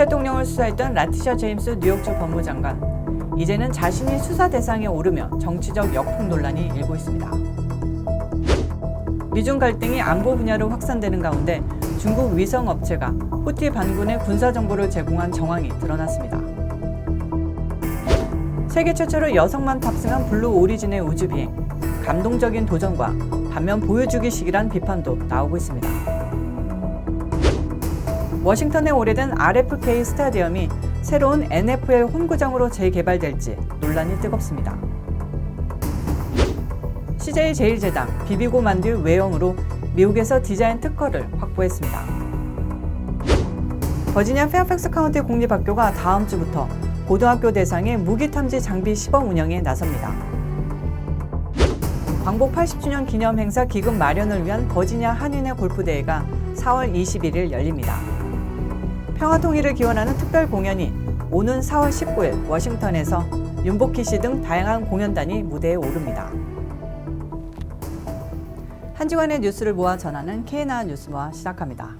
대통령을 수사했던 라티샤 제임스 뉴욕주 법무장관. 이제는 자신이 수사 대상에 오르며 정치적 역풍 논란이 일고 있습니다. 미중 갈등이 안보 분야로 확산되는 가운데 중국 위성 업체가 후티 반군의 군사 정보를 제공한 정황이 드러났습니다. 세계 최초로 여성만 탑승한 블루 오리진의 우주 비행. 감동적인 도전과 반면 보여주기식이란 비판도 나오고 있습니다. 워싱턴의 오래된 RFK 스타디움이 새로운 NFL 홈구장으로 재개발될지 논란이 뜨겁습니다. CJ 제일제당 비비고 만들 외형으로 미국에서 디자인 특허를 확보했습니다. 버지니아 페어팩스 카운티 공립학교가 다음 주부터 고등학교 대상의 무기 탐지 장비 시범 운영에 나섭니다. 광복 80주년 기념 행사 기금 마련을 위한 버지니아 한인의 골프 대회가 4월 21일 열립니다. 평화 통일을 기원하는 특별 공연이 오는 4월 19일 워싱턴에서 윤복희 씨 등 다양한 공연단이 무대에 오릅니다. 한 주간의 뉴스를 모아 전하는 KNA 뉴스와 시작합니다.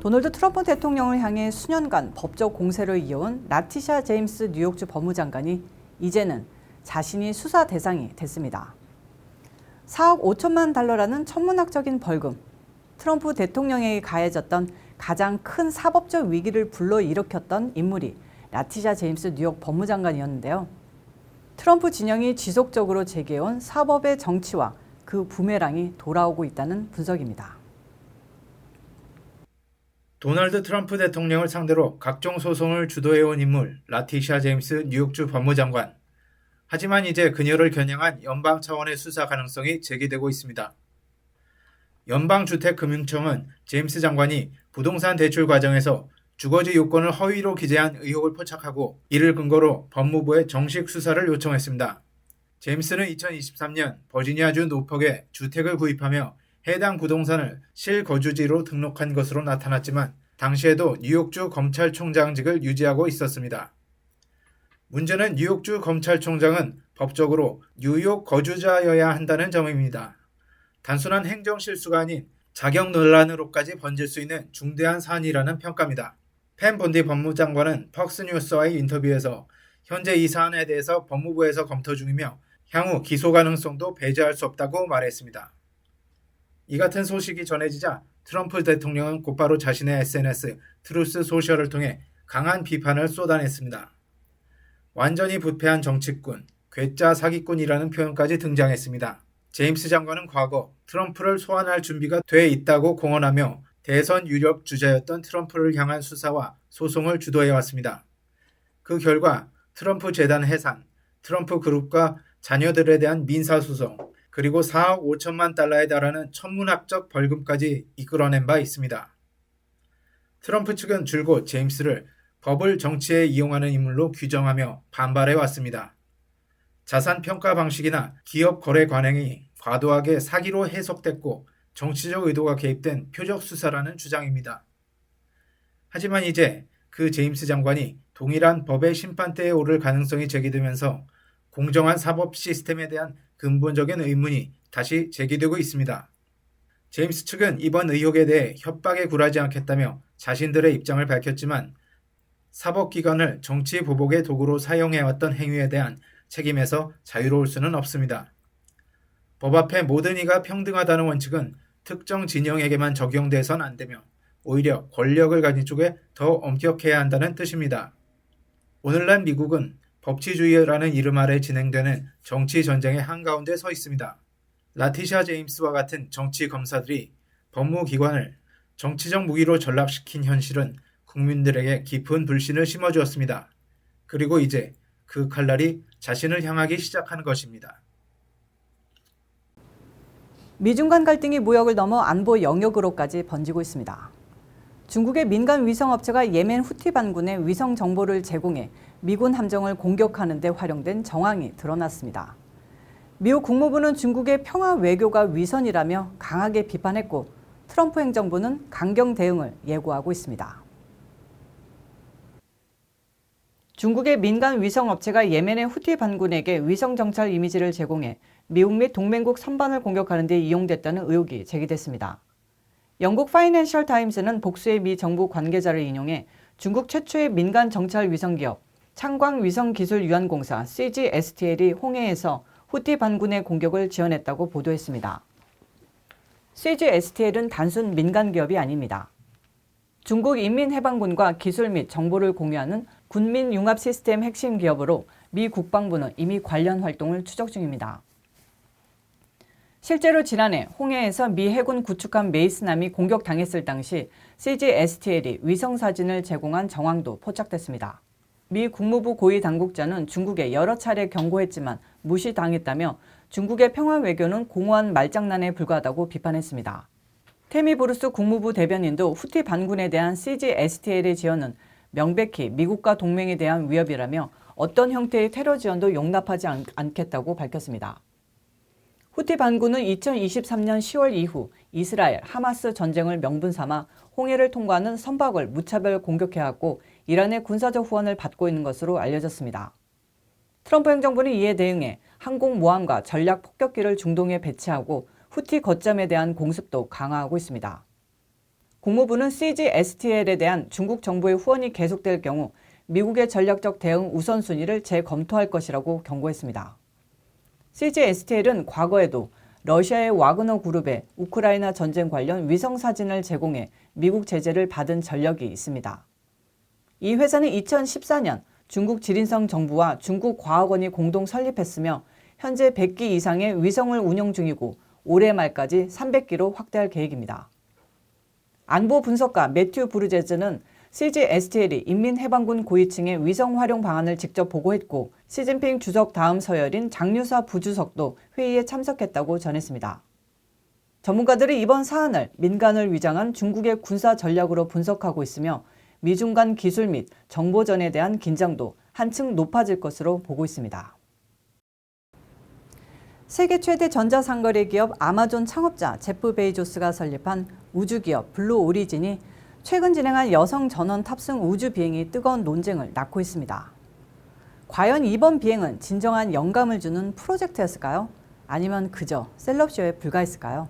도널드 트럼프 대통령을 향해 수년간 법적 공세를 이어온 라티샤 제임스 뉴욕주 법무장관이 이제는 자신이 수사 대상이 됐습니다. 4억 5천만 달러라는 천문학적인 벌금, 트럼프 대통령에게 가해졌던 가장 큰 사법적 위기를 불러일으켰던 인물이 라티샤 제임스 뉴욕 법무장관이었는데요. 트럼프 진영이 지속적으로 제기해온 사법의 정치와 그 부메랑이 돌아오고 있다는 분석입니다. 도널드 트럼프 대통령을 상대로 각종 소송을 주도해온 인물 라티샤 제임스 뉴욕주 법무장관. 하지만 이제 그녀를 겨냥한 연방 차원의 수사 가능성이 제기되고 있습니다. 연방주택금융청은 제임스 장관이 부동산 대출 과정에서 주거지 요건을 허위로 기재한 의혹을 포착하고 이를 근거로 법무부에 정식 수사를 요청했습니다. 제임스는 2023년 버지니아주 노퍽에 주택을 구입하며 해당 부동산을 실거주지로 등록한 것으로 나타났지만 당시에도 뉴욕주 검찰총장직을 유지하고 있었습니다. 문제는 뉴욕주 검찰총장은 법적으로 뉴욕 거주자여야 한다는 점입니다. 단순한 행정 실수가 아닌 자격 논란으로까지 번질 수 있는 중대한 사안이라는 평가입니다. 펜 본디 법무장관은 퍽스뉴스와의 인터뷰에서 현재 이 사안에 대해서 법무부에서 검토 중이며 향후 기소 가능성도 배제할 수 없다고 말했습니다. 이 같은 소식이 전해지자 트럼프 대통령은 곧바로 자신의 SNS 트루스 소셜을 통해 강한 비판을 쏟아냈습니다. 완전히 부패한 정치꾼, 괴짜 사기꾼이라는 표현까지 등장했습니다. 제임스 장관은 과거 트럼프를 소환할 준비가 돼 있다고 공언하며 대선 유력 주자였던 트럼프를 향한 수사와 소송을 주도해왔습니다. 그 결과 트럼프 재단 해산, 트럼프 그룹과 자녀들에 대한 민사소송, 그리고 4억 5천만 달러에 달하는 천문학적 벌금까지 이끌어낸 바 있습니다. 트럼프 측은 줄곧 제임스를 법을 정치에 이용하는 인물로 규정하며 반발해 왔습니다. 자산 평가 방식이나 기업 거래 관행이 과도하게 사기로 해석됐고 정치적 의도가 개입된 표적 수사라는 주장입니다. 하지만 이제 그 제임스 장관이 동일한 법의 심판대에 오를 가능성이 제기되면서 공정한 사법 시스템에 대한 근본적인 의문이 다시 제기되고 있습니다. 제임스 측은 이번 의혹에 대해 협박에 굴하지 않겠다며 자신들의 입장을 밝혔지만 사법기관을 정치 보복의 도구로 사용해왔던 행위에 대한 책임에서 자유로울 수는 없습니다. 법 앞에 모든 이가 평등하다는 원칙은 특정 진영에게만 적용돼선 안 되며 오히려 권력을 가진 쪽에 더 엄격해야 한다는 뜻입니다. 오늘날 미국은 법치주의라는 이름 아래 진행되는 정치 전쟁의 한가운데 서 있습니다. 라티샤 제임스와 같은 정치 검사들이 법무기관을 정치적 무기로 전락시킨 현실은 국민들에게 깊은 불신을 심어주었습니다. 그리고 이제 그 칼날이 자신을 향하기 시작하는 것입니다. 미중 간 갈등이 무역을 넘어 안보 영역으로까지 번지고 있습니다. 중국의 민간 위성 업체가 예멘 후티 반군에 위성 정보를 제공해 미군 함정을 공격하는 데 활용된 정황이 드러났습니다. 미국 국무부는 중국의 평화 외교가 위선이라며 강하게 비판했고 트럼프 행정부는 강경 대응을 예고하고 있습니다. 중국의 민간 위성 업체가 예멘의 후티 반군에게 위성 정찰 이미지를 제공해 미국 및 동맹국 선반을 공격하는 데 이용됐다는 의혹이 제기됐습니다. 영국 파이낸셜 타임스는 복수의 미 정부 관계자를 인용해 중국 최초의 민간 정찰 위성 기업 창광 위성 기술 유한 공사 CGSTL이 홍해에서 후티 반군의 공격을 지원했다고 보도했습니다. CGSTL은 단순 민간 기업이 아닙니다. 중국 인민해방군과 기술 및 정보를 공유하는 군민 융합 시스템 핵심 기업으로 미 국방부는 이미 관련 활동을 추적 중입니다. 실제로 지난해 홍해에서 미 해군 구축함 메이스남이 공격당했을 당시 CGSTL이 위성 사진을 제공한 정황도 포착됐습니다. 미 국무부 고위 당국자는 중국에 여러 차례 경고했지만 무시당했다며 중국의 평화 외교는 공허한 말장난에 불과하다고 비판했습니다. 테미 보르스 국무부 대변인도 후티 반군에 대한 CGSTL의 지원은 명백히 미국과 동맹에 대한 위협이라며 어떤 형태의 테러 지원도 용납하지 않, 않겠다고 밝혔습니다. 후티 반군은 2023년 10월 이후 이스라엘 하마스 전쟁을 명분 삼아 홍해를 통과하는 선박을 무차별 공격해왔고 이란의 군사적 후원을 받고 있는 것으로 알려졌습니다. 트럼프 행정부는 이에 대응해 항공모함과 전략 폭격기를 중동에 배치하고 후티 거점에 대한 공습도 강화하고 있습니다. 국무부는 CGSTL에 대한 중국 정부의 후원이 계속될 경우 미국의 전략적 대응 우선순위를 재검토할 것이라고 경고했습니다. CGSTL은 과거에도 러시아의 와그너 그룹에 우크라이나 전쟁 관련 위성 사진을 제공해 미국 제재를 받은 전력이 있습니다. 이 회사는 2014년 중국 지린성 정부와 중국 과학원이 공동 설립했으며 현재 100기 이상의 위성을 운영 중이고 올해 말까지 300기로 확대할 계획입니다. 안보 분석가 매튜 브루제즈는 CGSTL이 인민해방군 고위층의 위성 활용 방안을 직접 보고했고 시진핑 주석 다음 서열인 장류사 부주석도 회의에 참석했다고 전했습니다. 전문가들이 이번 사안을 민간을 위장한 중국의 군사 전략으로 분석하고 있으며 미중 간 기술 및 정보전에 대한 긴장도 한층 높아질 것으로 보고 있습니다. 세계 최대 전자상거래 기업 아마존 창업자 제프 베이조스가 설립한 우주기업 블루 오리진이 최근 진행한 여성 전원 탑승 우주 비행이 뜨거운 논쟁을 낳고 있습니다. 과연 이번 비행은 진정한 영감을 주는 프로젝트였을까요? 아니면 그저 셀럽쇼에 불과했을까요?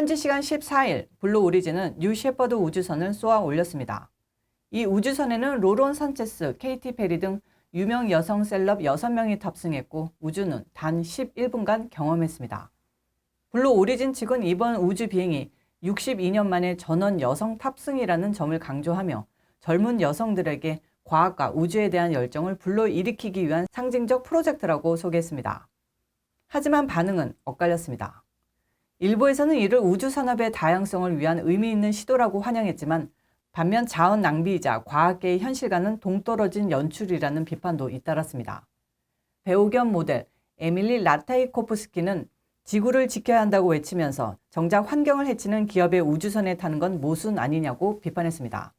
현지 시간 14일 블루 오리진은 뉴 셰퍼드 우주선을 쏘아 올렸습니다. 이 우주선에는 로론 산체스, 케이티 페리 등 유명 여성 셀럽 6명이 탑승했고 우주는 단 11분간 경험했습니다. 블루 오리진 측은 이번 우주 비행이 62년 만에 전원 여성 탑승이라는 점을 강조하며 젊은 여성들에게 과학과 우주에 대한 열정을 불러일으키기 위한 상징적 프로젝트라고 소개했습니다. 하지만 반응은 엇갈렸습니다. 일부에서는 이를 우주 산업의 다양성을 위한 의미 있는 시도라고 환영했지만 반면 자원 낭비이자 과학계의 현실과는 동떨어진 연출이라는 비판도 잇따랐습니다. 배우 겸 모델 에밀리 라타이코프스키는 지구를 지켜야 한다고 외치면서 정작 환경을 해치는 기업의 우주선에 타는 건 모순 아니냐고 비판했습니다.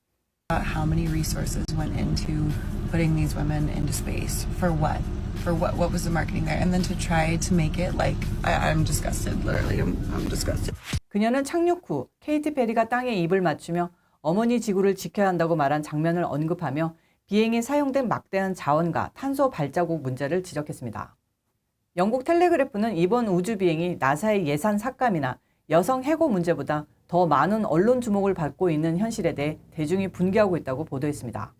how many resources went into putting these women into space for what for what what was the marketing there and then to try to make it like I, i'm disgusted literally I'm, I'm disgusted 그녀는 착륙 후 케이티 페리가 땅에 입을 맞추며 어머니 지구를 지켜야 한다고 말한 장면을 언급하며 비행에 사용된 막대한 자원과 탄소 발자국 문제를 지적했습니다. 영국 텔레그래프는 이번 우주 비행이 나사의 예산 삭감이나 여성 해고 문제보다 더 많은 언론 주목을 받고 있는 현실에 대해 대중이 분개하고 있다고 보도했습니다.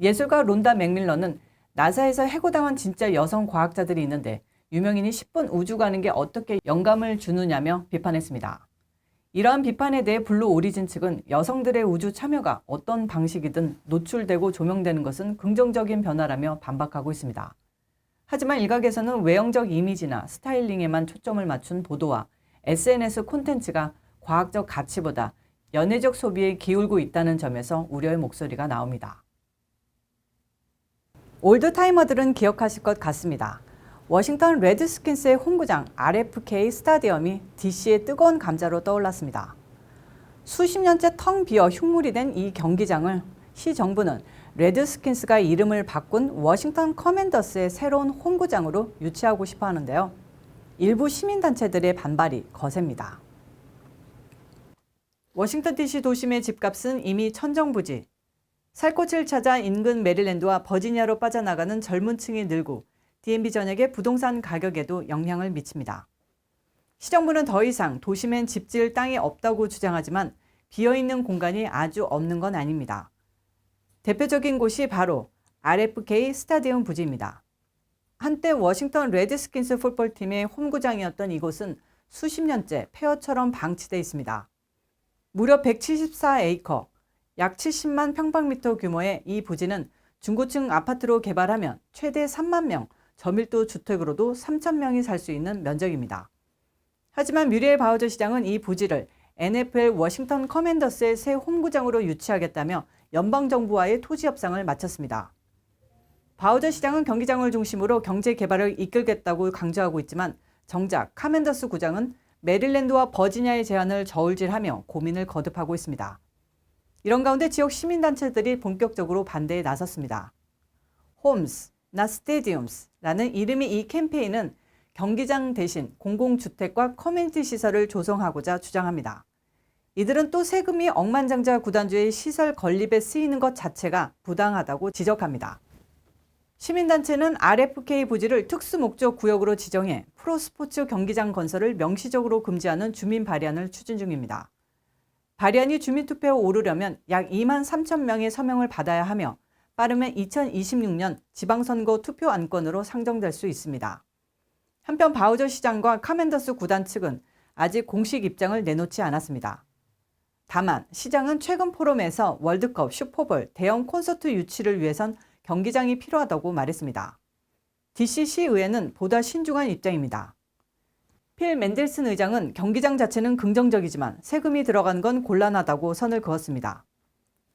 예술가 론다 맥밀런은 나사에서 해고당한 진짜 여성 과학자들이 있는데 유명인이 10분 우주 가는 게 어떻게 영감을 주느냐며 비판했습니다. 이러한 비판에 대해 블루 오리진 측은 여성들의 우주 참여가 어떤 방식이든 노출되고 조명되는 것은 긍정적인 변화라며 반박하고 있습니다. 하지만 일각에서는 외형적 이미지나 스타일링에만 초점을 맞춘 보도와 SNS 콘텐츠가 과학적 가치보다 연애적 소비에 기울고 있다는 점에서 우려의 목소리가 나옵니다. 올드타이머들은 기억하실 것 같습니다. 워싱턴 레드스킨스의 홈구장 RFK 스타디움이 DC의 뜨거운 감자로 떠올랐습니다. 수십 년째 텅 비어 흉물이 된 이 경기장을 시 정부는 레드스킨스가 이름을 바꾼 워싱턴 커맨더스의 새로운 홈구장으로 유치하고 싶어 하는데요. 일부 시민단체들의 반발이 거셉니다. 워싱턴 DC 도심의 집값은 이미 천정부지. 살 곳을 찾아 인근 메릴랜드와 버지니아로 빠져나가는 젊은 층이 늘고 DMB 전역의 부동산 가격에도 영향을 미칩니다. 시정부는 더 이상 도심엔 집 지을 땅이 없다고 주장하지만 비어있는 공간이 아주 없는 건 아닙니다. 대표적인 곳이 바로 RFK 스타디움 부지입니다. 한때 워싱턴 레드스킨스 풋볼팀의 홈구장이었던 이곳은 수십 년째 폐허처럼 방치돼 있습니다. 무려 174 에이커, 약 70만 평방미터 규모의 이 부지는 중고층 아파트로 개발하면 최대 3만 명, 저밀도 주택으로도 3천 명이 살 수 있는 면적입니다. 하지만 뮤리엘 바우저 시장은 이 부지를 NFL 워싱턴 커맨더스의 새 홈구장으로 유치하겠다며 연방정부와의 토지 협상을 마쳤습니다. 바우저 시장은 경기장을 중심으로 경제 개발을 이끌겠다고 강조하고 있지만 정작 카맨더스 구장은 메릴랜드와 버지니아의 제안을 저울질하며 고민을 거듭하고 있습니다. 이런 가운데 지역 시민단체들이 본격적으로 반대에 나섰습니다. 홈스, 나 스테디움스라는 이름이 이 캠페인은 경기장 대신 공공주택과 커뮤니티 시설을 조성하고자 주장합니다. 이들은 또 세금이 억만장자 구단주의 시설 건립에 쓰이는 것 자체가 부당하다고 지적합니다. 시민단체는 RFK 부지를 특수목적 구역으로 지정해 프로스포츠 경기장 건설을 명시적으로 금지하는 주민 발의안을 추진 중입니다. 발의안이 주민투표에 오르려면 약 2만 3천 명의 서명을 받아야 하며 빠르면 2026년 지방선거 투표 안건으로 상정될 수 있습니다. 한편 바우저 시장과 카멘더스 구단 측은 아직 공식 입장을 내놓지 않았습니다. 다만 시장은 최근 포럼에서 월드컵, 슈퍼볼, 대형 콘서트 유치를 위해선 경기장이 필요하다고 말했습니다. DCC 의회는 보다 신중한 입장입니다. 필 맨델슨 의장은 경기장 자체는 긍정적이지만 세금이 들어간 건 곤란하다고 선을 그었습니다.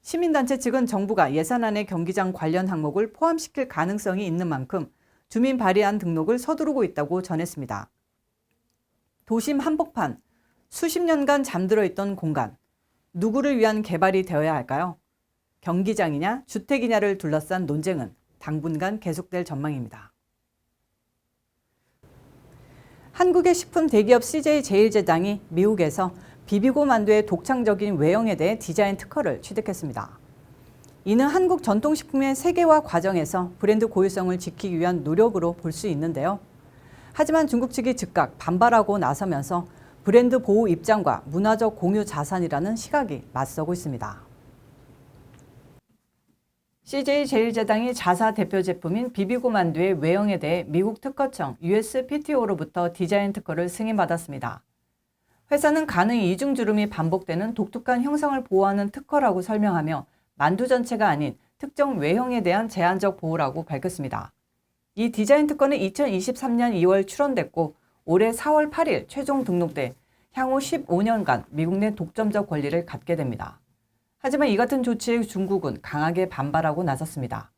시민단체 측은 정부가 예산안에 경기장 관련 항목을 포함시킬 가능성이 있는 만큼 주민 발의안 등록을 서두르고 있다고 전했습니다. 도심 한복판, 수십 년간 잠들어 있던 공간, 누구를 위한 개발이 되어야 할까요? 경기장이냐 주택이냐를 둘러싼 논쟁은 당분간 계속될 전망입니다. 한국의 식품 대기업 CJ 제일제당이 미국에서 비비고 만두의 독창적인 외형에 대해 디자인 특허를 취득했습니다. 이는 한국 전통식품의 세계화 과정에서 브랜드 고유성을 지키기 위한 노력으로 볼 수 있는데요. 하지만 중국 측이 즉각 반발하고 나서면서 브랜드 보호 입장과 문화적 공유 자산이라는 시각이 맞서고 있습니다. CJ 제일제당이 자사 대표 제품인 비비고 만두의 외형에 대해 미국 특허청 USPTO로부터 디자인 특허를 승인받았습니다. 회사는 가능 이중 주름이 반복되는 독특한 형상을 보호하는 특허라고 설명하며 만두 전체가 아닌 특정 외형에 대한 제한적 보호라고 밝혔습니다. 이 디자인 특허는 2023년 2월 출원됐고 올해 4월 8일 최종 등록돼 향후 15년간 미국 내 독점적 권리를 갖게 됩니다. 하지만 이 같은 조치에 중국은 강하게 반발하고 나섰습니다.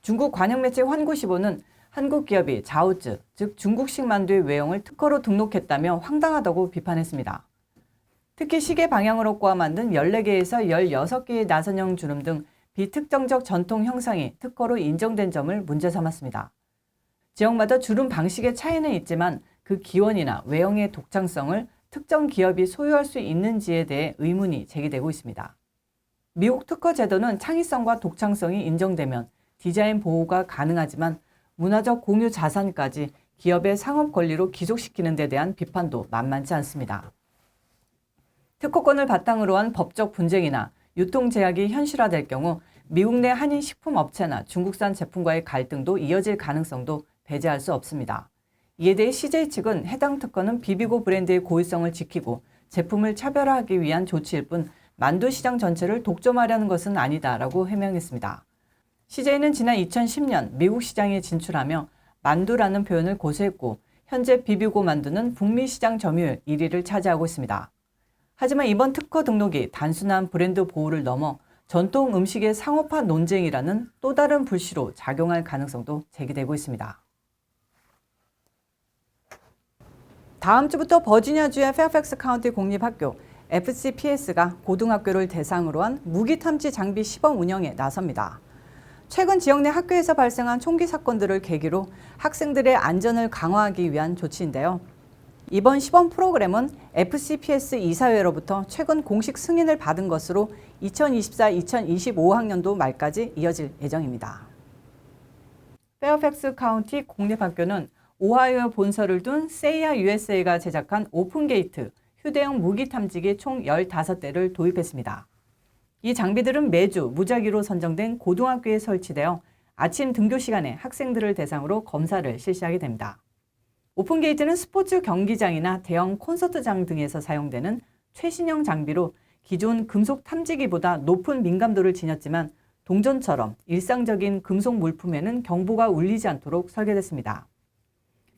중국 관영 매체 환구시보는 한국 기업이 자오즈, 즉 중국식 만두의 외형을 특허로 등록했다며 황당하다고 비판했습니다. 특히 시계 방향으로 꼬아 만든 14개에서 16개의 나선형 주름 등 비특정적 전통 형상이 특허로 인정된 점을 문제 삼았습니다. 지역마다 주름 방식의 차이는 있지만 그 기원이나 외형의 독창성을 특정 기업이 소유할 수 있는지에 대해 의문이 제기되고 있습니다. 미국 특허 제도는 창의성과 독창성이 인정되면 디자인 보호가 가능하지만 문화적 공유 자산까지 기업의 상업 권리로 귀속시키는 데 대한 비판도 만만치 않습니다. 특허권을 바탕으로 한 법적 분쟁이나 유통 제약이 현실화될 경우 미국 내 한인 식품 업체나 중국산 제품과의 갈등도 이어질 가능성도 배제할 수 없습니다. 이에 대해 CJ 측은 해당 특허는 비비고 브랜드의 고유성을 지키고 제품을 차별화하기 위한 조치일 뿐 만두 시장 전체를 독점하려는 것은 아니다라고 해명했습니다. CJ는 지난 2010년 미국 시장에 진출하며 만두라는 표현을 고수했고 현재 비비고 만두는 북미 시장 점유율 1위를 차지하고 있습니다. 하지만 이번 특허 등록이 단순한 브랜드 보호를 넘어 전통 음식의 상업화 논쟁이라는 또 다른 불씨로 작용할 가능성도 제기되고 있습니다. 다음 주부터 버지니아주의 페어팩스 카운티 공립학교 FCPS가 고등학교를 대상으로 한 무기 탐지 장비 시범 운영에 나섭니다. 최근 지역 내 학교에서 발생한 총기 사건들을 계기로 학생들의 안전을 강화하기 위한 조치인데요. 이번 시범 프로그램은 FCPS 이사회로부터 최근 공식 승인을 받은 것으로 2024-2025 학년도 말까지 이어질 예정입니다. 페어팩스 카운티 공립학교는 오하이오 본사를 둔 세이아 USA가 제작한 오픈 게이트 휴대용 무기 탐지기 총 15대를 도입했습니다. 이 장비들은 매주 무작위로 선정된 고등학교에 설치되어 아침 등교 시간에 학생들을 대상으로 검사를 실시하게 됩니다. 오픈 게이트는 스포츠 경기장이나 대형 콘서트장 등에서 사용되는 최신형 장비로 기존 금속 탐지기보다 높은 민감도를 지녔지만 동전처럼 일상적인 금속 물품에는 경보가 울리지 않도록 설계됐습니다.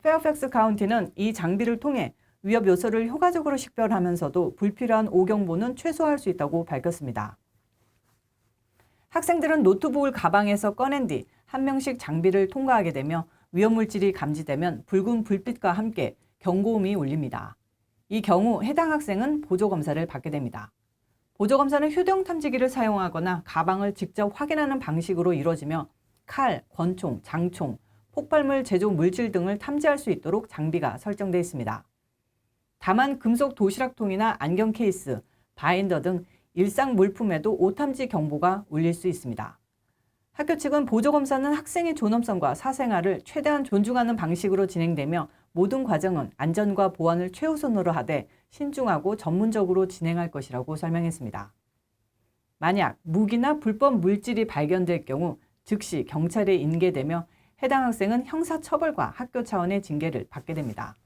페어팩스 카운티는 이 장비를 통해 위협 요소를 효과적으로 식별하면서도 불필요한 오경보는 최소화할 수 있다고 밝혔습니다. 학생들은 노트북을 가방에서 꺼낸 뒤 한 명씩 장비를 통과하게 되며 위험물질이 감지되면 붉은 불빛과 함께 경고음이 울립니다. 이 경우 해당 학생은 보조검사를 받게 됩니다. 보조검사는 휴대용 탐지기를 사용하거나 가방을 직접 확인하는 방식으로 이루어지며 칼, 권총, 장총, 폭발물 제조 물질 등을 탐지할 수 있도록 장비가 설정되어 있습니다. 다만 금속 도시락통이나 안경 케이스, 바인더 등 일상 물품에도 오탐지 경보가 울릴 수 있습니다. 학교 측은 보조검사는 학생의 존엄성과 사생활을 최대한 존중하는 방식으로 진행되며 모든 과정은 안전과 보안을 최우선으로 하되 신중하고 전문적으로 진행할 것이라고 설명했습니다. 만약 무기나 불법 물질이 발견될 경우 즉시 경찰에 인계되며 해당 학생은 형사처벌과 학교 차원의 징계를 받게 됩니다.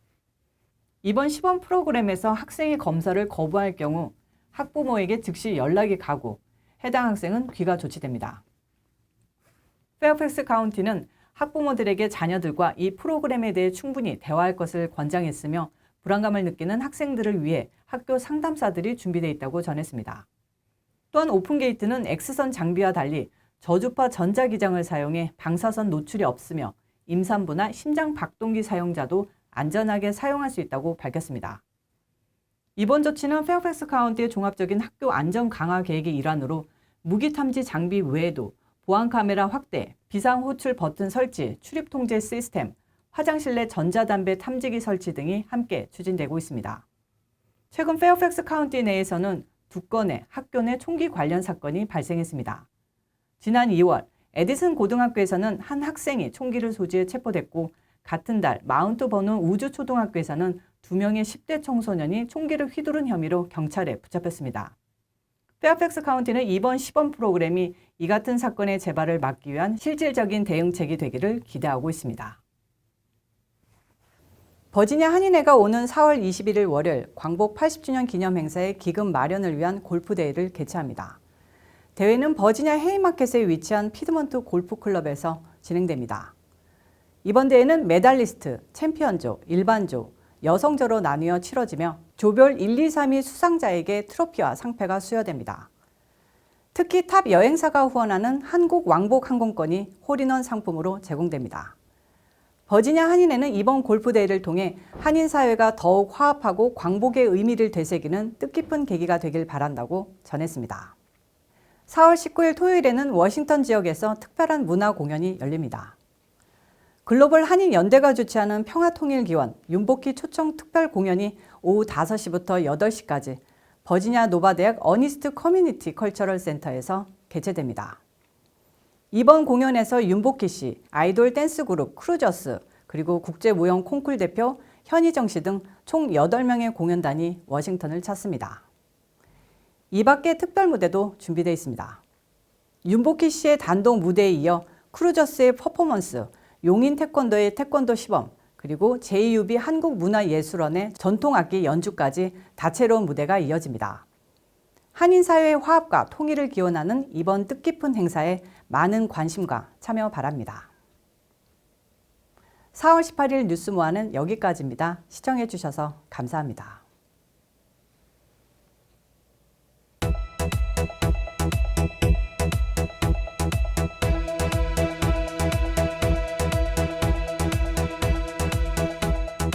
이번 시범 프로그램에서 학생이 검사를 거부할 경우 학부모에게 즉시 연락이 가고 해당 학생은 귀가 조치됩니다. 페어팩스 카운티는 학부모들에게 자녀들과 이 프로그램에 대해 충분히 대화할 것을 권장했으며 불안감을 느끼는 학생들을 위해 학교 상담사들이 준비되어 있다고 전했습니다. 또한 오픈게이트는 X선 장비와 달리 저주파 전자기장을 사용해 방사선 노출이 없으며 임산부나 심장 박동기 사용자도 안전하게 사용할 수 있다고 밝혔습니다. 이번 조치는 페어팩스 카운티의 종합적인 학교 안전 강화 계획의 일환으로 무기 탐지 장비 외에도 보안 카메라 확대, 비상 호출 버튼 설치, 출입 통제 시스템, 화장실 내 전자담배 탐지기 설치 등이 함께 추진되고 있습니다. 최근 페어팩스 카운티 내에서는 두 건의 학교 내 총기 관련 사건이 발생했습니다. 지난 2월 에디슨 고등학교에서는 한 학생이 총기를 소지해 체포됐고 같은 달 마운트 버논 우주초등학교에서는 두 명의 10대 청소년이 총기를 휘두른 혐의로 경찰에 붙잡혔습니다. 페어팩스 카운티는 이번 시범 프로그램이 이 같은 사건의 재발을 막기 위한 실질적인 대응책이 되기를 기대하고 있습니다. 버지니아 한인회가 오는 4월 21일 월요일 광복 80주년 기념 행사의 기금 마련을 위한 골프 대회를 개최합니다. 대회는 버지니아 헤이마켓에 위치한 피드먼트 골프 클럽에서 진행됩니다. 이번 대회는 메달리스트, 챔피언조, 일반조, 여성조로 나뉘어 치러지며 조별 1, 2, 3위 수상자에게 트로피와 상패가 수여됩니다. 특히 탑 여행사가 후원하는 한국 왕복 항공권이 홀인원 상품으로 제공됩니다. 버지니아 한인회는 이번 골프 대회를 통해 한인 사회가 더욱 화합하고 광복의 의미를 되새기는 뜻깊은 계기가 되길 바란다고 전했습니다. 4월 19일 토요일에는 워싱턴 지역에서 특별한 문화 공연이 열립니다. 글로벌 한인 연대가 주최하는 평화통일기원 윤복희 초청 특별 공연이 오후 5시부터 8시까지 버지니아 노바대학 어니스트 커뮤니티 컬처럴 센터에서 개최됩니다. 이번 공연에서 윤복희 씨, 아이돌 댄스 그룹 크루저스, 그리고 국제무용 콩쿨 대표 현희정 씨 등 총 8명의 공연단이 워싱턴을 찾습니다. 이 밖에 특별 무대도 준비되어 있습니다. 윤복희 씨의 단독 무대에 이어 크루저스의 퍼포먼스, 용인 태권도의 태권도 시범, 그리고 JUB 한국문화예술원의 전통악기 연주까지 다채로운 무대가 이어집니다. 한인사회의 화합과 통일을 기원하는 이번 뜻깊은 행사에 많은 관심과 참여 바랍니다. 4월 18일 뉴스 모아는 여기까지입니다. 시청해주셔서 감사합니다.